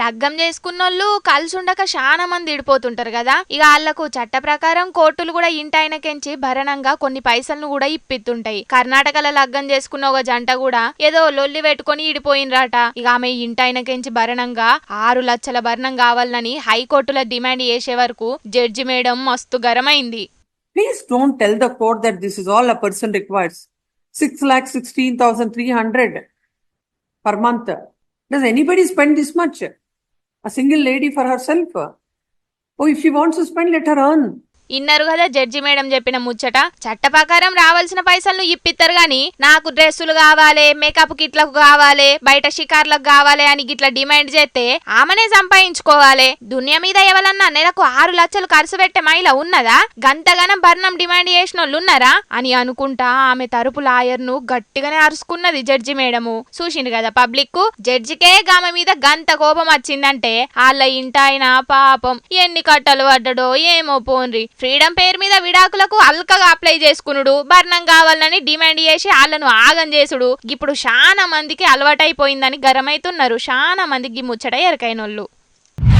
లగ్గం చేసుకున్నోళ్ళు కలిసి ఉండక చాలా మంది ఇడిపోతుంటారు కదా. ఇక వాళ్ళకు చట్ట ప్రకారం కోర్టులు కూడా ఇంటాయనకెంచి భరణంగా కొన్ని పైసలను కూడా ఇప్పిస్తుంటాయి కర్ణాటకలో లగ్గం చేసుకున్న ఒక జంట కూడా ఏదో లొల్లి పెట్టుకొని ఇడిపోయినరాట. ఇక ఆమె ఇంటాయనకెంచి భరణంగా ఆరు లక్షల భరణం కావాలని హైకోర్టులో డిమాండ్ చేసే వరకు జడ్జి మేడం మస్తు గరమైంది please don't tell the court that this is all a person requires six lakh sixteen thousand three hundred per month does anybody spend this much A single lady for herself? Oh, if she wants to spend, let her earn. ఇన్నరు కదా judge madam చెప్పిన ముచ్చట? చట్ట ప్రకారం రావాల్సిన పైసలను ఇప్పిస్తారు గాని నాకు డ్రెస్సులు కావాలి మేకప్ కిట్లకు కావాలి బయట షికార్లకు కావాలి అని గిట్ల డిమాండ్ చేస్తే ఆమెనే సంపాదించుకోవాలి దునియా మీద ఎవరన్నా నెలకు ఆరు లక్షలు ఖర్చు పెట్టే మహిళ ఉన్నదా? గంతగనం భరణం డిమాండ్ చేసిన వాళ్ళు ఉన్నారా అని అనుకుంటా ఆమె తరపు లాయర్ను గట్టిగానే అరుచుకున్నది జడ్జి మేడము. చూసిండు కదా పబ్లిక్ జడ్జికే గామ మీద గంత కోపం వచ్చిందంటే వాళ్ళ ఇంటాయన పాపం ఎన్ని కట్టలు పడ్డడో ఏమో పోన్రి. ఫ్రీడమ్ పేరు మీద విడాకులకు అల్కగా అప్లై చేసుకునుడు. భర్ణం కావాలని డిమాండ్ చేసి వాళ్ళను ఆగం చేసుడు. ఇప్పుడు చాలా మందికి అలవాటైపోయిందని గరమైతున్నారు చాలా మందికి ముచ్చట ఎరకైనోళ్ళు.